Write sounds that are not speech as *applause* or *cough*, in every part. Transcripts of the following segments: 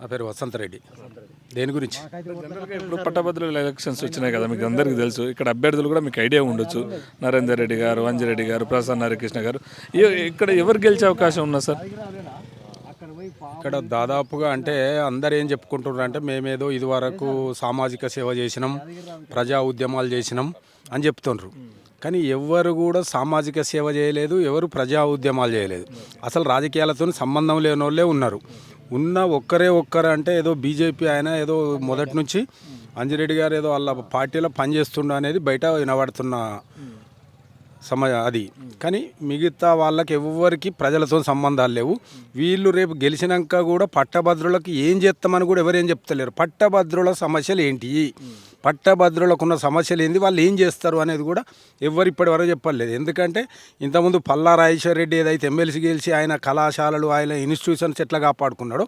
నా పేరు వసంతరెడ్డి దేని గురించి? ఇప్పుడు పట్టభద్రుల ఎలక్షన్స్ వచ్చినాయి కదా మీకు అందరికీ తెలుసు. ఇక్కడ అభ్యర్థులు కూడా మీకు ఐడియా ఉండొచ్చు. నరేందర్ రెడ్డి గారు అంజిరెడ్డి గారు ప్రసన్న హరికృష్ణ గారు. ఇక్కడ ఎవరు గెలిచే అవకాశం ఉన్నా సార్? ఇక్కడ దాదాపుగా అంటే అందరు ఏం చెప్పుకుంటున్నారు అంటే మేమేదో ఇదివరకు సామాజిక సేవ చేసినాం ప్రజా ఉద్యమాలు చేసినాం అని చెప్తుండ్రు. కానీ ఎవరు కూడా సామాజిక సేవ చేయలేదు ఎవరు ప్రజా ఉద్యమాలు చేయలేదు. అసలు రాజకీయాలతో సంబంధం లేని వాళ్ళే ఉన్నారు. ఉన్న ఒక్కరే ఒక్కరు అంటే ఏదో బీజేపీ ఆయన ఏదో మొదటి నుంచి అంజిరెడ్డి గారు ఏదో వాళ్ళ పార్టీలో పనిచేస్తుండ అనేది బయట వినబడుతున్న సమ అది. కానీ మిగతా వాళ్ళకి ఎవరికి ప్రజలతో సంబంధాలు లేవు. వీళ్ళు రేపు గెలిచినాక కూడా పట్టభద్రులకు ఏం చేస్తామని కూడా ఎవరేం చెప్తలేరు. పట్టభద్రుల సమస్యలు ఏంటి? పట్టభద్రులకు ఉన్న సమస్యలు ఏంది? వాళ్ళు ఏం చేస్తారు అనేది కూడా ఎవరు ఇప్పటి వరకు చెప్పలేదు. ఎందుకంటే ఇంతకుముందు పల్లా రాజేశ్వర రెడ్డి ఏదైతే ఎమ్మెల్సీ గెలిచి ఆయన కళాశాలలు ఆయన ఇన్స్టిట్యూషన్స్ ఎట్లా కాపాడుకున్నాడో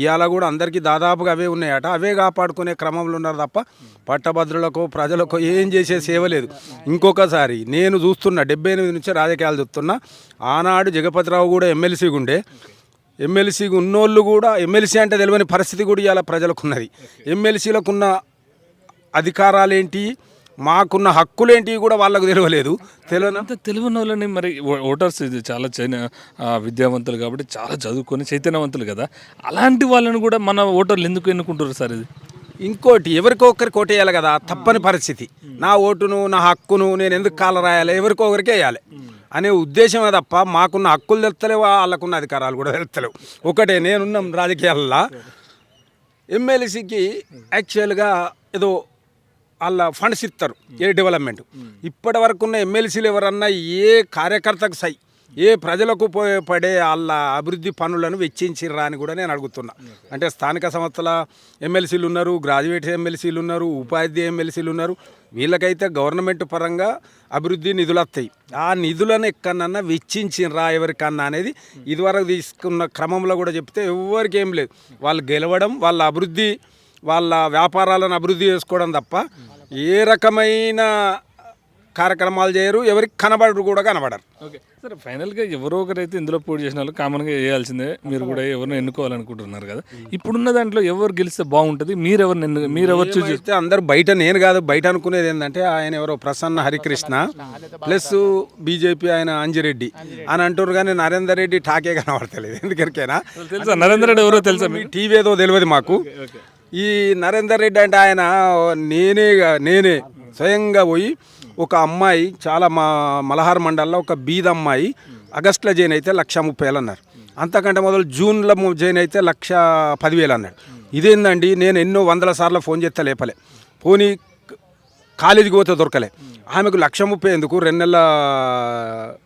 ఇవాళ కూడా అందరికీ దాదాపుగా అవే ఉన్నాయట. అవే కాపాడుకునే క్రమంలో ఉన్నారు తప్ప పట్టభద్రులకు ప్రజలకు ఏం చేసే సేవ లేదు. ఇంకొకసారి నేను చూస్తున్నా డెబ్బై ఎనిమిది నుంచి రాజకీయాలు చూస్తున్నా ఆనాడు జగపతిరావు కూడా ఎమ్మెల్సీగా ఉండే ఎమ్మెల్సీగా ఉన్నోళ్ళు కూడా ఎమ్మెల్సీ అంటే తెలియని పరిస్థితి కూడా ఇవాళ ప్రజలకు ఉన్నది. ఎమ్మెల్సీలకు ఉన్న అధికారాలు ఏంటి మాకున్న హక్కులేంటి కూడా వాళ్ళకు తెలియలేదు తెలియని అంత తెలివైన వాళ్ళని మరి ఓటర్స్ ఇది చాలా చైనా విద్యావంతులు కాబట్టి చాలా చదువుకొని చైతన్యవంతులు కదా. అలాంటి వాళ్ళని కూడా మన ఓటర్లు ఎందుకు ఎన్నుకుంటారు సార్ ఇది? ఇంకోటి ఎవరికో ఒకరికి ఓటేయాలి కదా తప్పని పరిస్థితి. నా ఓటును నా హక్కును నేను ఎందుకు కాల రాయాలి ఎవరికో ఒకరికి వేయాలి అనే ఉద్దేశమే తప్ప మాకున్న హక్కులు తెలుస్తలేవు వాళ్ళకున్న అధికారాలు కూడా తెలుస్తలేవు. ఒకటే నేనున్న రాజకీయాల్లో ఎమ్మెల్సీకి యాక్చువల్గా ఏదో వాళ్ళ ఫండ్స్ ఇస్తారు. ఏ డెవలప్మెంట్? ఇప్పటి వరకు ఉన్న ఎమ్మెల్సీలు ఎవరన్నా ఏ కార్యకర్తకు సై ఏ ప్రజలకు ఉపయోగపడే వాళ్ళ అభివృద్ధి పనులను వెచ్చించిర్రా అని కూడా నేను అడుగుతున్నా. అంటే స్థానిక సంస్థల ఎమ్మెల్సీలు ఉన్నారు గ్రాడ్యుయేట్ ఎమ్మెల్సీలు ఉన్నారు ఉపాధ్యాయ ఎమ్మెల్సీలు ఉన్నారు. వీళ్ళకైతే గవర్నమెంట్ పరంగా అభివృద్ధి నిధులు వస్తాయి. ఆ నిధులను ఎక్కడన్నా వెచ్చించిర్రా ఎవరికన్నా అనేది ఇదివరకు తీసుకున్న క్రమంలో కూడా చెప్తే ఎవరికి ఏం లేదు. వాళ్ళు గెలవడం వాళ్ళ అభివృద్ధి వాళ్ళ వ్యాపారాలను అభివృద్ధి చేసుకోవడం తప్ప ఏ రకమైన కార్యక్రమాలు చేయరు ఎవరికి కనబడరు కూడా కనబడరు. ఓకే. సరే ఫైనల్గా ఎవరో ఒకరైతే ఇందులో పోటీ చేసిన వాళ్ళు కామన్గా వేయాల్సిందే మీరు కూడా ఎవరిని ఎన్నుకోవాలనుకుంటున్నారు కదా. ఇప్పుడున్న దాంట్లో ఎవరు గెలిస్తే బాగుంటుంది? మీరు ఎవరిని ఎన్ను మీరు ఎవరు చూసి అందరు బయట నేను కాదు బయట అనుకునేది ఏంటంటే ఆయన ఎవరో ప్రసన్న హరికృష్ణ ప్లస్ బీజేపీ ఆయన అంజిరెడ్డి. అని అంటారు కానీ నరేందర్ రెడ్డి ఠాకే కనబడతలేదు ఎందుకరికైనా. తెలుసా? నరేంద్ర రెడ్డి ఎవరో తెలుసా? మీ టీవీ ఏదో తెలియదు మాకు. ఈ నరేందర్ రెడ్డి అంటే ఆయన నేనే నేనే స్వయంగా పోయి ఒక అమ్మాయి చాలా మా మలహార్ మండల్లో ఒక బీద అమ్మాయి ఆగస్టులో జాయిన్ అయితే లక్ష ముప్పై వేలు అన్నారు. అంతకంటే మొదలు జూన్లో జైన్ జాయిన్ అయితే లక్ష పదివేలు అన్నాడు. ఇదేందండి? నేను ఎన్నో వందల సార్లు ఫోన్ చేస్తే లేపలే. పోనీ కాలేజీకి పోతే దొరకలే. ఆమెకు లక్ష ముప్పై ఎందుకు? రెండు నెలల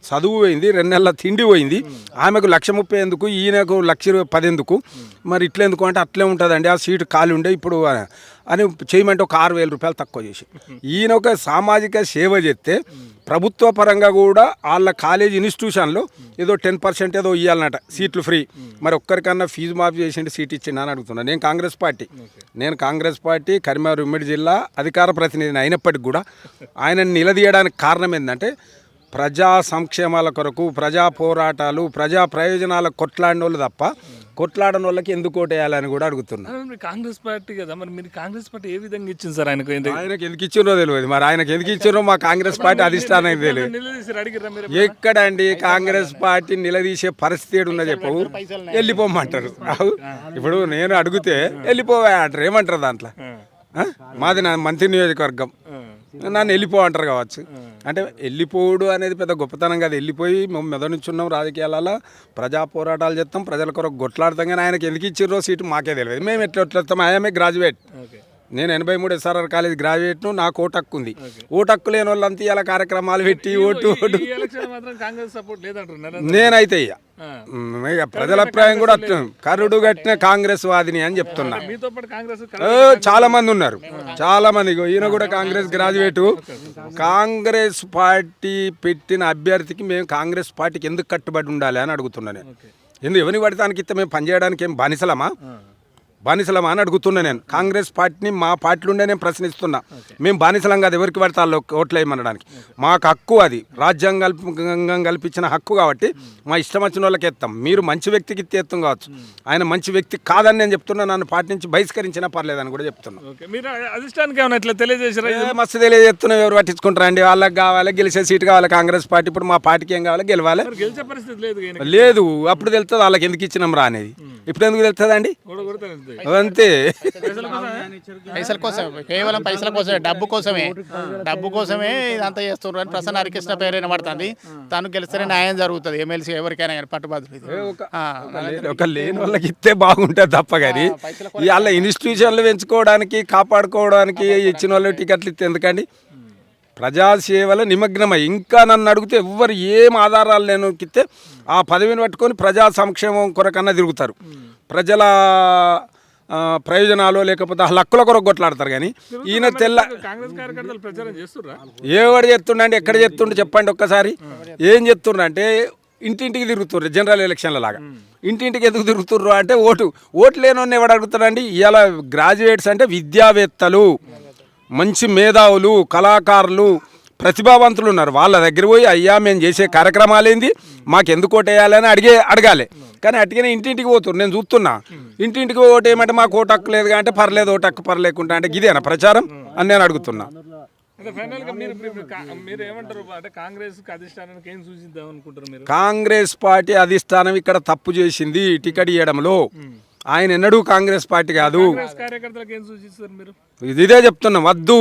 చదువు పోయింది రెండు నెలల తిండి పోయింది. ఆమెకు లక్ష ముప్పై ఎందుకు? ఈయనకు లక్ష పది ఎందుకు? మరి ఇట్లా ఎందుకు అంటే అట్లే ఉంటుందండి. ఆ సీటు ఖాళీ ఉండే ఇప్పుడు అని చేయమంటే ఒక ఆరు వేల రూపాయలు తక్కువ చేసి. ఈయన ఒక సామాజిక సేవ చేస్తే ప్రభుత్వ పరంగా కూడా వాళ్ళ కాలేజ్ ఇన్స్టిట్యూషన్లో ఏదో టెన్ పర్సెంట్ ఏదో ఇవ్వాలన్నట సీట్లు ఫ్రీ. మరి ఒక్కరికన్నా ఫీజు మాఫీ చేసి సీట్ ఇచ్చిండు అని అడుగుతున్నాను నేను కాంగ్రెస్ పార్టీ. నేను కాంగ్రెస్ పార్టీ కరీంనగర్ ఉమ్మడి జిల్లా అధికార ప్రతినిధిని అయినప్పటికీ కూడా ఆయనను నిలదీయడానికి కారణం ఏంటంటే ప్రజా సంక్షేమాల కొరకు ప్రజా పోరాటాలు ప్రజా ప్రయోజనాల కొట్లాడిన వాళ్ళు తప్ప కొట్లాడని వాళ్ళకి ఎందుకు ఓటేయాలని కూడా అడుగుతున్నా. అరే మీరు కాంగ్రెస్ పార్టీ కదా మరి మీరు కాంగ్రెస్ పార్టీ ఏ విధంగా ఇచ్చింది సార్ ఆయనకు? ఆయనకి ఎందుకు ఇచ్చిర్రో తెలియదు. మరి ఆయనకు ఎందుకు ఇచ్చిర్రో మా కాంగ్రెస్ పార్టీ అధిష్టానం తెలియదు. మీరు ఎక్కడండి? కాంగ్రెస్ పార్టీ నిలదీసే పరిస్థితి ఏడున్నా చెప్పవు వెళ్ళిపోమంటారు. ఇప్పుడు నేను అడిగితే వెళ్ళిపోవా అంటారు. ఏమంటారు దాంట్లో? మాది నా మంత్రి నియోజకవర్గం. నన్ను వెళ్ళిపో అంటారు కావచ్చు. అంటే వెళ్ళిపోడు అనేది పెద్ద గొప్పతనం కాదు. వెళ్ళిపోయి మేము మెదనుచున్నాం రాజకీయాలలో ప్రజా పోరాటాలు చేస్తాం ప్రజల కొరకు కొట్లాడతాం కానీ ఆయనకి ఎందుకు ఇచ్చిర్రో సీటు మాకే తెలియదు మేము ఎట్లా ఎట్లా వస్తాం? ఆయమే గ్రాడ్యుయేట్ నేను ఎనభై మూడు ఎస్ఆర్ఆర్ కాలేజ్ గ్రాడ్యుయేట్ను నాకు ఓటు హక్కు ఉంది ఓటు హక్కు లేని వాళ్ళంతా ఇలా కార్యక్రమాలు పెట్టి ఓటు ఓటు నేనైతే ఇక ప్రజల అభిప్రాయం కూడా కరుడు కట్టిన కాంగ్రెస్ వాదిని అని చెప్తున్నా. చాలా మంది ఉన్నారు. చాలా మంది ఈయన కూడా కాంగ్రెస్ గ్రాడ్యుయేట్. కాంగ్రెస్ పార్టీ పెట్టిన అభ్యర్థికి మేము కాంగ్రెస్ పార్టీకి ఎందుకు కట్టుబడి ఉండాలి అని అడుగుతున్నా నేను. ఎందుకు ఎవరిని పడితే ఇస్తే మేము పనిచేయడానికి ఏం బానిసలమా బానిసలం అని అడుగుతున్నా నేను. కాంగ్రెస్ పార్టీని మా పార్టీలుండే నేను ప్రశ్నిస్తున్నా. మేము బానిసలం కాదు ఎవరికి పడితే వాళ్ళు ఓట్లు వేయమనడానికి మాకు హక్కు అది. రాజ్యాంగం కల్ప- కల్పించిన హక్కు కాబట్టి మా ఇష్టం వచ్చిన వాళ్ళకి ఎత్తాం. మీరు మంచి వ్యక్తికి ఎత్తాం కావచ్చు. ఆయన మంచి వ్యక్తి కాదని నేను చెప్తున్నా నన్ను పార్టీ నుంచి బహిష్కరించినా పర్లేదని కూడా చెప్తున్నా. మీరు అధిష్టానికి ఏమైనా ఇట్లా తెలియజేసారా మస్తు తెలియజేస్తున్నా ఎవరు పట్టించుకుంటారండి వాళ్ళకి కావాలి గెలిచే సీట్ కావాలి కాంగ్రెస్ పార్టీ. ఇప్పుడు మా పార్టీకి ఏం కావాలి? గెలవాలి. మరి గెలిచే పరిస్థితి లేదు అప్పుడు తెలుస్తుంది వాళ్ళకి ఎందుకు ఇచ్చినాం రా అనేది. ఇప్పుడు ఎందుకు తెలుస్తుంది అంతే పైసల కోసమే? కేవలం పైసల కోసమే. డబ్బు కోసమే. డబ్బు కోసమే ఇదంతా చేస్తున్నారు అని ప్రసన్న హరికృష్ణ పేరు వినబడుతుంది. తను గెలిస్తేనే న్యాయం జరుగుతుంది. ఎమ్మెల్సీ ఎవరికైనా కానీ ఆ, ఒక లేని వాళ్ళకి ఇస్తే బాగుంటుంది తప్ప కానీ వాళ్ళ ఇన్స్టిట్యూషన్లు పెంచుకోవడానికి కాపాడుకోవడానికి ఇచ్చిన వాళ్ళు టికెట్లు ఇస్తే ఎందుకండి? ప్రజాసేవలో నిమగ్నమై. ఇంకా నన్ను అడిగితే ఎవ్వరు ఏం ఆధారాలు లేని ఇస్తే ఆ పదవిని పట్టుకొని ప్రజా సంక్షేమం కొరకన్నా తిరుగుతారు. ప్రజల ప్రయోజనాలు లేకపోతే ఆ హక్కుల కొరకు కొట్లాడతారు కానీ ఈయన తెల్ల చేస్తుర్రా? ఏవాడు చెప్తుండండి ఎక్కడ చెప్తుండే చెప్పండి ఒక్కసారి. ఏం చెప్తుండ్రు అంటే ఇంటింటికి తిరుగుతుర్రు జనరల్ ఎలక్షన్ల లాగా. ఇంటింటికి ఎందుకు తిరుగుతుర్రు అంటే ఓటు ఓటు లేనోని ఎవడు అడుగుతాడండి? ఇవాళ గ్రాడ్యుయేట్స్ అంటే విద్యావేత్తలు మంచి మేధావులు కళాకారులు ప్రతిభావంతులు ఉన్నారు. వాళ్ళ దగ్గర పోయి అయ్యా మేము చేసే కార్యక్రమాలు ఏంది మాకు ఎందుకు ఓటేయాలని అడిగే అడగాలి. కానీ అటుగానే ఇంటింటికి పోతున్నారు నేను చూస్తున్నా. ఇంటింటికి ఓటు ఏమంటే మాకు ఓటు హక్కు లేదు అంటే పర్లేదు ఓటు హక్కు పర్లేకుంటా అంటే ఇదేనా ప్రచారం? అని నేను అడుగుతున్నా. కాంగ్రెస్ పార్టీ అధిష్టానం ఇక్కడ తప్పు చేసింది టికెట్ ఇవ్వడంలో ఆయన ఎన్నడూ కాంగ్రెస్ పార్టీ కాదు. ఇది చెప్తున్నాం వద్దు.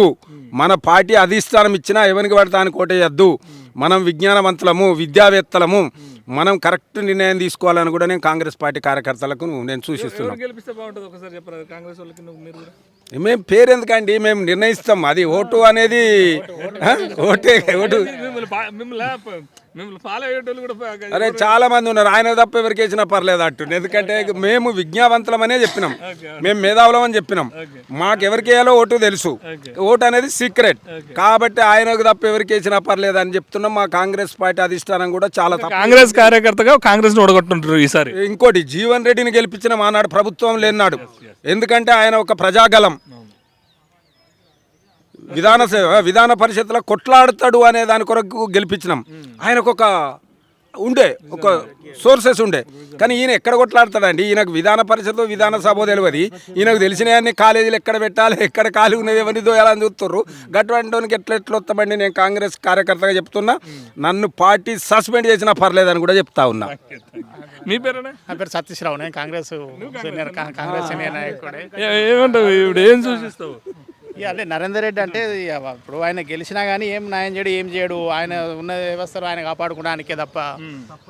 మన పార్టీ అధిష్టానం ఇచ్చినా ఎవరికి పడతానికి కోటేయద్దు మనం విజ్ఞానవంతులము విద్యావేత్తలము. మనం కరెక్ట్ నిర్ణయం తీసుకోవాలని కూడా నేను కాంగ్రెస్ పార్టీ కార్యకర్తలకు నేను సూచిస్తున్నాను మేము పేరు ఎందుకండి మేము నిర్ణయిస్తాం. అది ఓటు అనేది? ఓటే ఓటు. అరే చాలా మంది ఉన్నారు. ఆయన తప్ప ఎవరికి వేసినా పర్లేదు అట్టు. ఎందుకంటే మేము విజ్ఞావంతులమనే చెప్పినాం. మేము మేధావులం అని చెప్పినాం. మాకు ఎవరికి వేయాలో ఓటు తెలుసు. ఓటు అనేది సీక్రెట్ కాబట్టి ఆయనకు తప్ప ఎవరికి వేసినా పర్లేదు అని చెప్తున్నాం. మా కాంగ్రెస్ పార్టీ అధిష్టానం కూడా చాలా కాంగ్రెస్ కార్యకర్తగా కాంగ్రెస్ ఓడగొట్టుంటారు ఈసారి. ఇంకోటి జీవన్ రెడ్డిని గెలిపించిన మానాడు ప్రభుత్వం లేనాడు. ఎందుకంటే ఆయన ఒక ప్రజాగలం విధాన విధాన పరిషత్లో కొట్లాడతాడు అనే దాని కొరకు గెలిపించినాం. ఆయనకు ఒక ఉండే ఒక సోర్సెస్ ఉండే. కానీ ఈయన ఎక్కడ కొట్లాడతాడండి? ఈయనకు విధాన పరిషత్ విధాన సభ తెలియదు. ఈయనకు తెలిసినవన్నీ కాలేజీలు ఎక్కడ పెట్టాలి ఎక్కడ ఖాళీ ఉన్నది ఎవరిని దోయాలని చూస్తుర్రు. గటువంటికి ఎట్లా ఎట్లా వస్తామండి? నేను కాంగ్రెస్ కార్యకర్తగా చెప్తున్నా. నన్ను పార్టీ సస్పెండ్ చేసినా పర్లేదని కూడా చెప్తా ఉన్నా. మీ పేరేనా? నా పేరు సతీష్ రావు నేను కాంగ్రెస్ కాంగ్రెస్ సీనియర్ నాయకుడే. ఏ- ఏమంటావు? ఇప్పుడు ఏం సూచిస్తావు? ఇక అంటే నరేందర్ రెడ్డి అంటే ఇప్పుడు ఆయన గెలిచినా కానీ ఏం న్యాయం చేయడు ఏం చేయడు. ఆయన ఉన్న వ్యవస్థలో ఆయన కాపాడుకోవడానికే తప్ప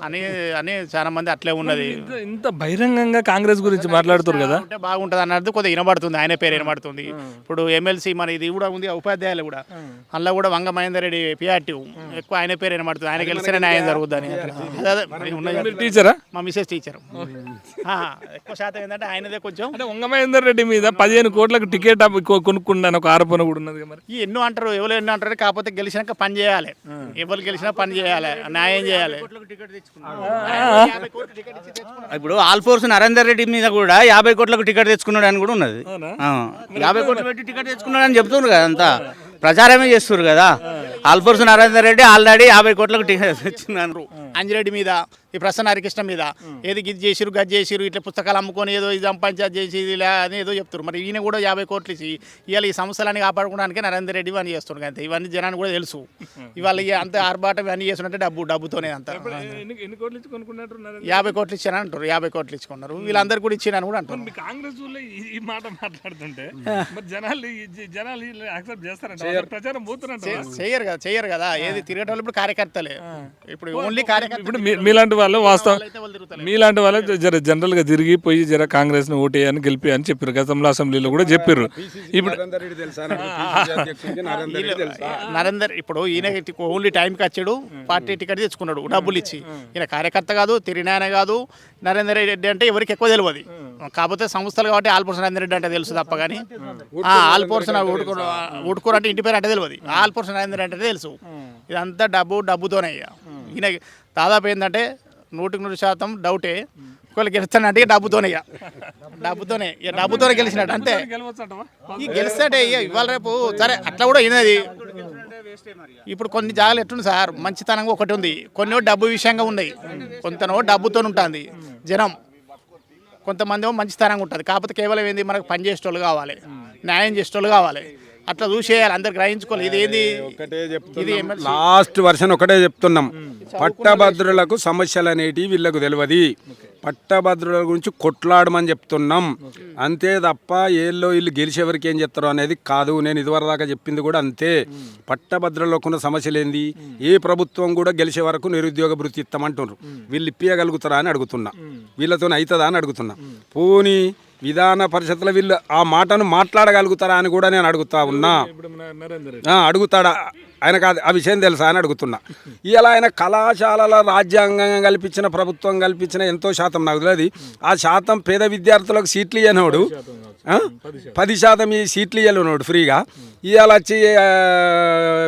అని అని చాలా మంది అట్లే ఉన్నది. ఇంత బహిరంగంగా కాంగ్రెస్ గురించి మాట్లాడుతారు కదా? ఉంటే బాగుంటుంది అన్నది కొద్దిగా వినబడుతుంది ఆయన పేరు వినబడుతుంది. ఇప్పుడు ఎమ్మెల్సీ మన ఇది కూడా ఉంది ఉపాధ్యాయులు కూడా. అందులో కూడా వంగ మహేందర్ రెడ్డి పిఆర్టీ. ఎక్కువ ఆయన పేరు వినబడుతుంది ఆయన గెలిస్తేనే న్యాయం మీరు టీచరా? మా మిసెస్ టీచర్. ఎక్కువ శాతం ఏంటంటే ఆయనదే కొంచెం అంటే వంగమహేందర్ రెడ్డి మీద పదిహేను కోట్లకు టికెట్ అప్పు కొనుక్కుండాను ఒక ఆరోపణ కూడా ఉన్నది మరి. ఈ ఎన్నో అంటారు ఎవరు ఎన్నో అంటారు కాకపోతే గెలిచినాక పని చేయాలి. ఎవరు గెలిచినా పని చేయాలి న్యాయం చేయాలి. ఇప్పుడు ఆల్ఫోర్స్ నరేందర్ రెడ్డి మీద కూడా యాభై కోట్లకు టికెట్ తెచ్చుకున్నాడు అని కూడా ఉన్నది. ఆ, యాభై కోట్లు పెట్టి టికెట్ తెచ్చుకున్నాడు అని చెప్తున్నారు కదా అంతా. ప్రచారమే చేస్తున్నారు కదా. ఆల్ఫోర్స్ నరేందర్ రెడ్డి ఆల్రెడీ యాభై కోట్లకు టికెట్ తెచ్చుకున్నారు. అంజిరెడ్డి మీద ఈ ప్రసన్న హరికృష్ణ మీద. ఏది గిది చేసిరు గది చేసిరు ఇట్లా పుస్తకాలు అమ్ముకొని ఏదో ఇది పంచాయతీ చేసి ఇది ఇలా అని ఏదో చెప్తారు మరి ఈయన కూడా యాభై కోట్లు ఇచ్చి ఇవాళ ఈ సంస్థలన్నీ కాపాడుకోవడానికి నరేందర్ రెడ్డి ఇవన్నీ చేస్తున్నారు అంతే. ఇవన్నీ జనానికి కూడా తెలుసు. ఇవాళ ఇక అంత ఆర్భాటం ఇవన్నీ చేస్తుంటే డబ్బు డబ్బుతోనే అంత. ఎన్ని ఎన్ని కోట్లు ఇచ్చి కొనుక్కున్నట్టు నరేంద్ర యాభై కోట్లు ఇచ్చారని అంటారు యాభై కోట్లు ఇచ్చుకున్నారు. వీళ్ళందరూ కూడా ఇచ్చారని కూడా అంటారు మీ కాంగ్రెస్ ఈ- మాట మాట్లాడుతుంటే మరి జనాలు జనాలు యాక్సెప్ట్ చేస్తారంట ప్రచారం పోతున్నట్టు చెయ్యరు కదా చెయ్యరు కదా. ఏది తిరిగేటోళ్ళు ఇప్పుడు కార్యకర్తలే. ఇప్పుడు ఓన్లీ ఇప్పుడు మీ- మీలాంటి వాళ్ళు వాస్తవం. మీలాంటి వాళ్ళే జర జనరల్గా తిరిగి పోయి జర కాంగ్రెస్ని ఓటేయని గెలిపి అని చెప్పారు గతంలో అసెంబ్లీలో కూడా చెప్పారు. ఇప్పుడు నరేందర్ రెడ్డి తెలుసా? పిసిసి *laughs* అధ్యక్షుడికి నరేందర్ రెడ్డి తెలుసా? నరేందర్ ఇప్పుడు ఈయన ఓన్లీ టైంకి వచ్చాడు పార్టీ టికెట్ తెచ్చుకున్నాడు డబ్బులు ఇచ్చి. ఈయన కార్యకర్త కాదు తిరినాయన కాదు నరేందర్ రెడ్డి అంటే ఎవరికి ఎక్కువ తెలియదు. కాకపోతే సంస్థలు కాబట్టి ఆల్పోర్స్ నరేందర్ రెడ్డి అంటే తెలుసు తప్ప కానీ. ఆల్పోర్స్ ఊడుకోరు అంటే ఇంటి పేరు అంటే తెలియదు. ఆల్పోర్స్ నరేందర్ అంటే తెలుసు. ఇదంతా డబ్బు డబ్బుతోనే ఇక. ఈయన దాదాపు ఏంటంటే నూటికి నూరు శాతం డౌటే. ఒకవేళ గెలుస్తానంటే డబ్బుతోనే ఇక. డబ్బుతోనే ఇక డబ్బుతోనే గెలిచినట్టు అంతే. ఈ గెలిస్తాడే ఇక ఇవాళ రేపు సరే అట్లా కూడా అయినది ఇప్పుడు కొన్ని జాగాలు ఎట్లుంది సార్ మంచితనంగా ఒకటి ఉంది. కొన్ని డబ్బు విషయంగా ఉన్నాయి. కొంతనో డబ్బుతో ఉంటుంది జనం. కొంతమంది మంచితనంగా ఉంటుంది. కాకపోతే కేవలం ఏంది మనకు పని చేసేటోళ్ళు కావాలి. న్యాయం చేసేటోళ్ళు కావాలి. అట్లా చూసేయాలి అందరు గ్రహించుకోవాలి. ఇది ఏంది? ఒకటే ఇది చెప్తున్నాం. ఎమ్మెల్సీ లాస్ట్ వర్షన్ ఒకటే చెప్తున్నాం. పట్టభద్రులకు సమస్యలు అనేటివి వీళ్ళకు తెలియదు. పట్టభద్రుల గురించి కొట్లాడమని చెప్తున్నాం. అంతే తప్ప ఏళ్ళు వీళ్ళు గెలిచేవరికి ఏం చెప్తారో అనేది కాదు. నేను ఇదివరకు దాకా చెప్పింది కూడా అంతే. పట్టభద్రులకు ఉన్న సమస్యలు ఏంది? ఏ ప్రభుత్వం కూడా గెలిచే వరకు నిరుద్యోగ భృతి ఇస్తామంటున్నారు. వీళ్ళు ఇప్పియగలుగుతారా అని అడుగుతున్నా. వీళ్ళతో అవుతుందా అని అడుగుతున్నా. పోనీ విధాన పరిషత్లో వీళ్ళు ఆ మాటను మాట్లాడగలుగుతారా అని కూడా నేను అడుగుతా ఉన్నా. అడుగుతాడా? ఆయన కాదు ఆ విషయం తెలుసా అని అడుగుతున్నా. ఇలా ఆయన కళాశాలల రాజ్యాంగం కల్పించిన ప్రభుత్వం కల్పించిన ఎంతో శాతం నాకు తెలియదు. ఆ శాతం పేద విద్యార్థులకు సీట్లు ఇవ్వనోడు? పది శాతం. ఈ సీట్లు ఇవ్వలేనోడు ఫ్రీగా. ఇవాళ వచ్చి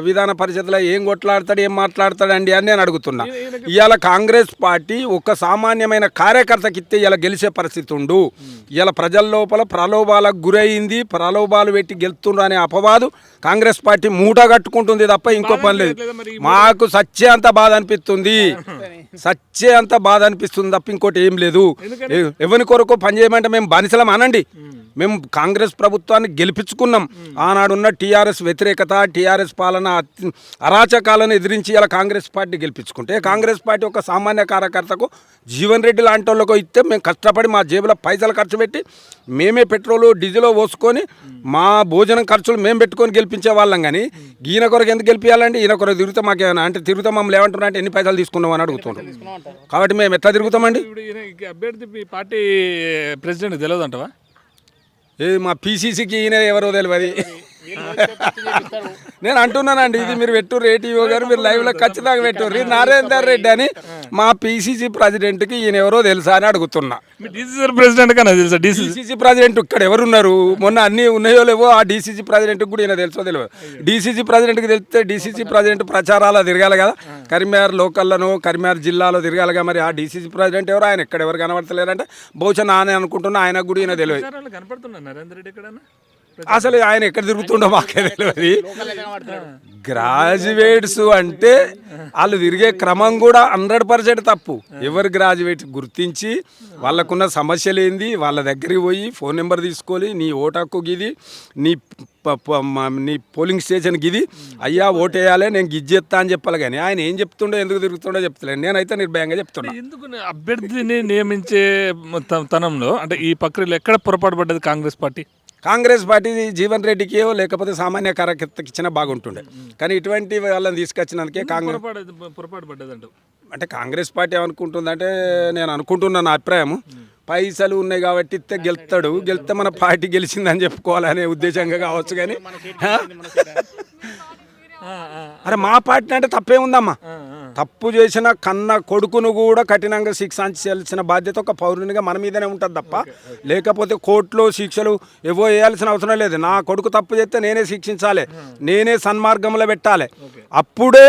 విధాన పరిషత్లో ఏం కొట్లాడతాడు ఏం మాట్లాడతాడండి అని నేను అడుగుతున్నా. ఇవాళ కాంగ్రెస్ పార్టీ ఒక సామాన్యమైన కార్యకర్తకి ఇస్తే ఇలా గెలిచే పరిస్థితి ఉండు. ఇలా ప్రజల లోపల ప్రలోభాలకు గురైంది ప్రలోభాలు పెట్టి గెలుతుండ్రు అనే అపవాదు కాంగ్రెస్ పార్టీ మూట కట్టుకుంటుంది తప్ప ఇంకో పని లేదు. మాకు అంత బాధ అనిపిస్తుంది. సచ్చే అంత బాధ అనిపిస్తుంది తప్ప ఇంకోటి ఏం లేదు. ఎవరి కొరకు పని చేయమంటే మేము బానిసలం అనండి. మేము. కాంగ్రెస్ ప్రభుత్వాన్ని గెలిపించుకున్నాం. ఆనాడున్న టీఆర్ఎస్ వ్యతిరేకత టీఆర్ఎస్ పాలన అరాచకాలను ఎదిరించి ఇలా కాంగ్రెస్ పార్టీ గెలిపించుకుంటే కాంగ్రెస్ పార్టీ ఒక సామాన్య కార్యకర్తకు జీవన్ రెడ్డి లాంటి వాళ్ళకు ఇస్తే మేము కష్టపడి మా జేబులో పైసలు ఖర్చు పెట్టి మేమే పెట్రోలు డీజిల్ పోసుకొని మా భోజనం ఖర్చులు మేము పెట్టుకొని గెలిపించే వాళ్ళం కానీ ఈయన కొరకు ఎందుకు గెలిపించాలండి ఈయన కొరకు తిరిగితే మాకేమైనా అంటే తిరుగుతా మమ్మల్ని ఏమంటున్నా అంటే ఎన్ని పైసలు తీసుకున్నాం అని అడుగుతున్నాం కాబట్టి మేము ఎట్లా తిరుగుతామండి? అభ్యర్థి పార్టీ ప్రెసిడెంట్ తెలియదు అంటవా ఏ మా పీసీసీకి ఈయన ఎవరో తెలియదు నేను అంటున్నానండి ఇది మీరు పెట్టు రేటియో గారు మీరు *laughs* లైవ్లో ఖచ్చితంగా పెట్టుర్రి. నరేందర్ రెడ్డి అని మా పీసీసీ ప్రెసిడెంట్కి ఈయన ఎవరో తెలుసా అని అడుగుతున్నా. ప్రెసిడెంట్ కన్నా తెలుసా? డీసీసీ ప్రెసిడెంట్ ఇక్కడ ఎవరున్నారు? మొన్న అన్ని ఉన్నాయో లేవో ఆ డీసీసీ ప్రెసిడెంట్ కూడా ఈయన తెలుసో తెలియదు. డీసీసీ ప్రెసిడెంట్కి తెలిస్తే డీసీసీ ప్రెసిడెంట్ ప్రచారాలు తిరగాలి కదా. కరీంనగర్ లోకల్లోనో కరీంనగర్ జిల్లాలో తిరగాలిగా మరి. ఆ డీసీసీ ప్రెసిడెంట్ ఎవరు? ఆయన ఎక్కడ ఎవరు కనబడతలేరంటే బహుశా నానే అనుకుంటున్నా ఆయన కూడా ఈయన తెలియదు. అసలు ఆయన ఎక్కడ తిరుగుతుండో మాకే తెలియదు గ్రాడ్యుయేట్స్ అంటే వాళ్ళు తిరిగే క్రమం కూడా హండ్రెడ్ పర్సెంట్ తప్పు. ఎవరు గ్రాడ్యుయేట్ గుర్తించి వాళ్ళకున్న సమస్యలు ఏంది వాళ్ళ దగ్గరికి పోయి ఫోన్ నెంబర్ తీసుకొని నీ ఓటు హక్కు గిది నీ నీ పోలింగ్ స్టేషన్ గిది అయ్యా ఓటేయాలి నేను గిజ్జెత్తా అని చెప్పాలి కానీ ఆయన ఏం చెప్తుండో ఎందుకు తిరుగుతుండో చెప్తలేను నేనైతే నిర్భయంగా చెప్తున్నా. ఎందుకు అభ్యర్థిని నియమించే త- తనంలో అంటే ఈ ప్రక్రియలో ఎక్కడ పొరపాటు పడ్డది Congress party? Congress party Jeevan రెడ్డికి లేకపోతే సామాన్య కార్యకర్తకి ఇచ్చినా బాగుంటుండే. కానీ ఇటువంటి వాళ్ళని తీసుకొచ్చినందుకే కాంగ్రెస్ పొరపాటు పొరపాటు పడ్డది అంటూ కాంగ్రెస్ పార్టీ ఏమనుకుంటుందంటే నేను అనుకుంటున్నా నా అభిప్రాయం పైసలు ఉన్నాయి కాబట్టి ఇస్తే గెలుస్తాడు. గెలిస్తే మన పార్టీ గెలిచిందని చెప్పుకోవాలనే ఉద్దేశంగా కావచ్చు కానీ? అరే మా పార్టీ అంటే తప్పే ఉందమ్మా తప్పు చేసిన కన్న కొడుకును కూడా కఠినంగా శిక్షించాల్సిన బాధ్యత ఒక పౌరునిగా మన మీదనే ఉంటుంది తప్ప లేకపోతే కోర్టులో శిక్షలు ఏవో వేయాల్సిన అవసరం లేదు. నా కొడుకు తప్పు చేస్తే నేనే శిక్షించాలి. నేనే సన్మార్గంలో పెట్టాలి. అప్పుడే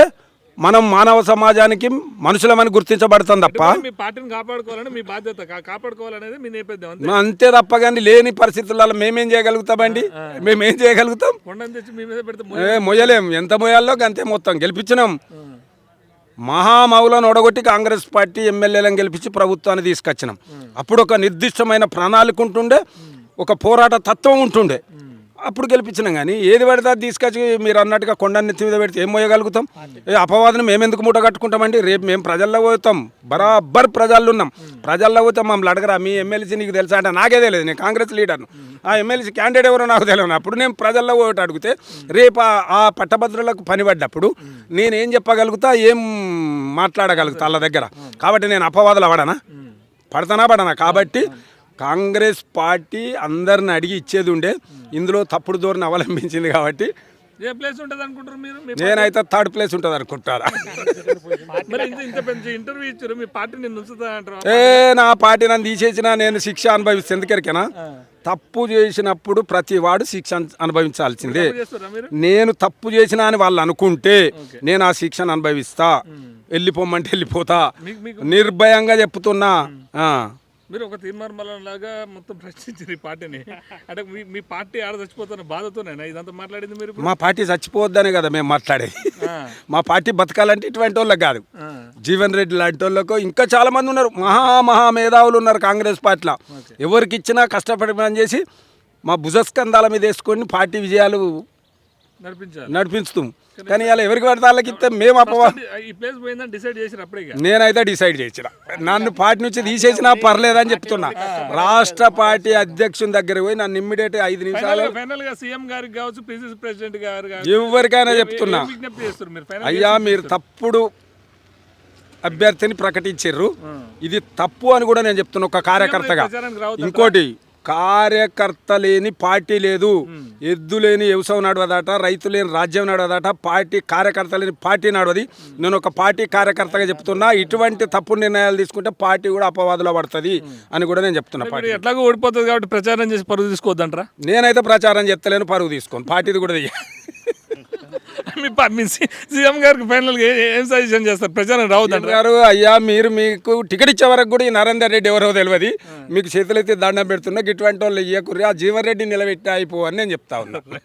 మనం మానవ సమాజానికి మనుషులమని గుర్తించబడతాం తప్ప మీ పార్టీని కాపాడుకోవాలని మీ బాధ్యత కా- కాపాడుకోవాలనేది మీ నేపథ్యం అంతే? తప్ప కానీ లేని పరిస్థితులలో మేమేం చేయగలుగుతామండి? మేమేం చేయగలుగుతాం? మొయ్యలేం. ఎంత మొయ్యాలో అంతే మొత్తం. గెలిపించినాం. మహామౌలను ఒడగొట్టి కాంగ్రెస్ పార్టీ ఎమ్మెల్యేలను గెలిపించి ప్రభుత్వాన్ని తీసుకొచ్చినాం. అప్పుడు ఒక నిర్దిష్టమైన ప్రణాళిక ఉంటుండే. ఒక పోరాట తత్వం ఉంటుండే. అప్పుడు గెలిపించినాం కానీ ఏది పడితే అది తీసుకొచ్చి మీరు అన్నట్టుగా కొండ నెత్తి మీద పెడితే ఏం మోయగలుగుతాం? ఏ అపవాదం మేము ఎందుకు మూట కట్టుకుంటామండి? రేపు మేము ప్రజల్లో పోతాం. బరాబర్ ప్రజల్లో ఉన్నాం. ప్రజల్లో పోతే మమ్మల్ని అడగరా? మీ ఎమ్మెల్సీ నీకు తెలుసా అంటే నాకే తెలియదు. నేను కాంగ్రెస్ లీడర్ను ఆ ఎమ్మెల్సీ క్యాండిడేట్ ఎవరో నాకు తెలియదు. అప్పుడు నేను ప్రజల్లో పోటీ అడిగితే రేపు ఆ- పట్టభద్రులకు పని పడ్డప్పుడు నేనేం చెప్పగలుగుతా? ఏం మాట్లాడగలుగుతా? వాళ్ళ దగ్గర. కాబట్టి నేను అపవాదులు పడనా పడతానా? పడనా? కాబట్టి కాంగ్రెస్ పార్టీ అందరిని అడిగి ఇచ్చేది ఉండే. ఇందులో తప్పుడు ధోరణి అవలంబించింది కాబట్టి ఏ ప్లేస్ ఉంటుంది అనుకుంటారు మీరు నేనైతే థర్డ్ ప్లేస్ ఉంటుంది అనుకుంటారా? మరి ఇంత ఇంత పెద్ద ఇంటర్వ్యూ ఇచ్చారు. మీ అంటారు? ఏ నా పార్టీ నన్ను తీసేసిన నేను శిక్ష అనుభవిస్తే ఎందుకెరికేనా? తప్పు చేసినప్పుడు ప్రతి వాడు శిక్ష అను- అనుభవించాల్సిందే. నేను తప్పు చేసిన అని వాళ్ళు అనుకుంటే నేను ఆ శిక్షను అనుభవిస్తా. వెళ్ళిపోమంటే వెళ్ళిపోతా. నిర్భయంగా చెప్తున్నా. మీరు ఒక తీర్మానం లాగా మొత్తం ప్రశ్నించారు ఈ పార్టీని. అంటే మీ మీ పార్టీ ఆడ చచ్చిపోతున్న బాధతోనేనా? ఇదంతా మాట్లాడింది మీరు? మా పార్టీ చచ్చిపోవద్దనే కదా మేము మాట్లాడేది. మా పార్టీ బతకాలంటే ఇటువంటి వాళ్ళకి కాదు. జీవన్ రెడ్డి లాంటి వాళ్ళకు ఇంకా చాలా మంది ఉన్నారు. మహా మహా మేధావులు ఉన్నారు కాంగ్రెస్ పార్టీలో. ఎవరికి ఇచ్చినా కష్టపడి పని చేసి మా భుజస్కంధాల మీద వేసుకొని పార్టీ విజయాలు నడిపించాలి. నడిపిస్తాం కానీ ఇలా ఎవరికి పడితే వాళ్ళకి ఇస్తే మేము ఇక. నేనైతే డిసైడ్ చేసిన. నన్ను పార్టీ నుంచి తీసేసినా పర్లేదని చెప్తున్నా. రాష్ట్ర పార్టీ అధ్యక్షుని దగ్గర పోయి నన్ను ఇమ్మీడియట్ ఐదు నిమిషాలు ఫైనల్ గా- ఫైనల్గా సీఎం గారికి కావచ్చు పిసిసి ప్రెసిడెంట్ గారు కావచ్చు, ఎవరికైనా చెప్తున్నా. అయ్యా మీరు తప్పుడు అభ్యర్థిని ప్రకటించారు ఇది తప్పు అని కూడా నేను చెప్తున్నా ఒక కార్యకర్తగా? ఇంకోటి కార్యకర్త లేని పార్టీ లేదు. ఎద్దు లేని వ్యవసాయం నడవదట రైతు లేని రాజ్యం నడవదట పార్టీ కార్యకర్త లేని పార్టీ నడవది. నేను ఒక పార్టీ కార్యకర్తగా చెప్తున్నా ఇటువంటి తప్పుడు నిర్ణయాలు తీసుకుంటే పార్టీ కూడా అపవాదులో పడుతుంది అని కూడా నేను చెప్తున్నా పార్టీ ఎట్లాగో ఓడిపోతుంది కాబట్టి ప్రచారం చేసి పరుగు తీసుకోవద్దంటారా? నేనైతే ప్రచారం చెప్తలేను పరువు తీసుకోను. పార్టీది కూడా *laughs* మీ పా- మీ సి- సీఎం గారికి ఫైనల్గా ఏ- ఏం సజెషన్ చేస్తారు? ప్రచారం రావద్దంటారా? గారు అయ్యా మీరు మీకు టికెట్ ఇచ్చే వరకు కూడా ఈ నరేందర్ రెడ్డి ఎవరో తెలియదు మీకు చేతులైతే దండం పెడుతున్నా ఇటువంటి వాళ్ళు ఇయ్యకుర్రి ఆ జీవన్ రెడ్డి నిలబెట్టి అయిపో అని నేను చెప్తా ఉన్నా. *laughs*